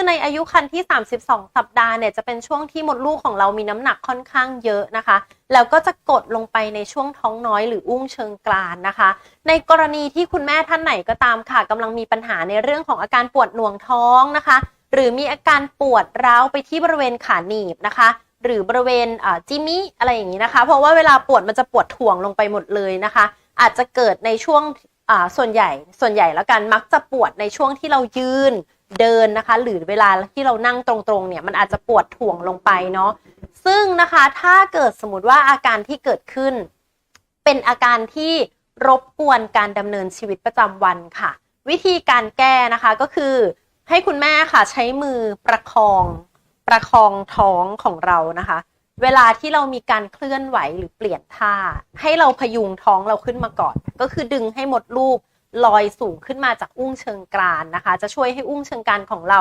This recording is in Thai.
คือในอายุครรภ์ที่ 32 สัปดาห์เนี่ยจะเป็นช่วงที่มดลูกของเรามีน้ำหนักค่อนข้างเยอะนะคะ แล้วก็จะกดลงไปในช่วงท้องน้อยหรืออุ้งเชิงกรานนะคะ ในกรณีที่คุณแม่ท่านไหนก็ตามค่ะกำลังมีปัญหาในเรื่องของอาการปวดหน่วงท้องนะคะ หรือมีอาการปวดร้าวไปที่บริเวณขาหนีบนะคะหรือบริเวณจิมิอะไรอย่างนี้นะคะ เพราะว่าเวลาปวดมันจะปวดถ่วงลงไปหมดเลยนะคะ อาจจะเกิดในช่วงส่วนใหญ่ส่วนใหญ่แล้วกันมักจะปวดในช่วงที่เรายืน เดินนะคะ หรือเวลาที่เรานั่งตรงๆเนี่ยมันอาจจะปวดถ่วงลงไปเนาะซึ่งนะคะถ้าเกิดสมมติว่าอาการที่เกิดขึ้น เป็นอาการที่รบกวนการดำเนินชีวิตประจำวันค่ะ วิธีการแก้นะคะก็คือ ให้คุณแม่ค่ะใช้มือประคอง ประคองท้องของเรานะคะ เวลาที่เรามีการเคลื่อนไหวหรือเปลี่ยนท่า ให้เราพยุงท้องเราขึ้นมาก่อน ก็คือดึงให้หมดลูก ลอยสูงขึ้นมาจากอุ้งเชิงกรานนะคะ จะช่วยให้อุ้งเชิงกรานของเรา